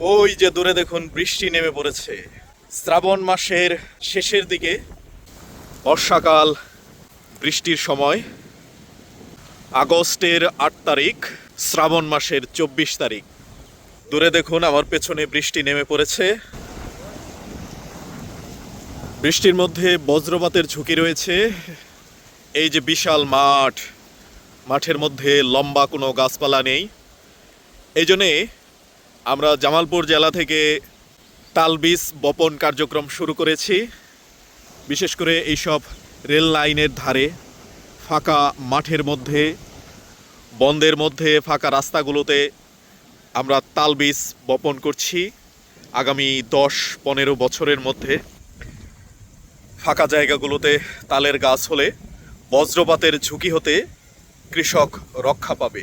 ওই যে দূরে দেখুন বৃষ্টি নেমে পড়েছে। শ্রাবণ মাসের শেষের দিকে বর্ষাকাল, বৃষ্টির সময়, আগস্টের আট তারিখ, শ্রাবণ মাসের চব্বিশ তারিখ। দূরে দেখুন আমার পেছনে বৃষ্টি নেমে পড়েছে। বৃষ্টির মধ্যে বজ্রপাতের ঝুঁকি রয়েছে। এই যে বিশাল মাঠ, মাঠের মধ্যে লম্বা কোনো গাছপালা নেই। এই জন্যে আমরা জামালপুর জেলা থেকে তালবিস বপন কার্যক্রম শুরু করেছি। বিশেষ করে এইসব রেল লাইনের ধারে ফাঁকা মাঠের মধ্যে বন্দের মধ্যে, ফাঁকা রাস্তাগুলোতে আমরা তালবিস বপন করছি আগামী দশ পনেরো বছরের মধ্যে। ফাঁকা জায়গাগুলোতে তালের গাছ হলে বজ্রপাতের ঝুঁকি হতে কৃষক রক্ষা পাবে।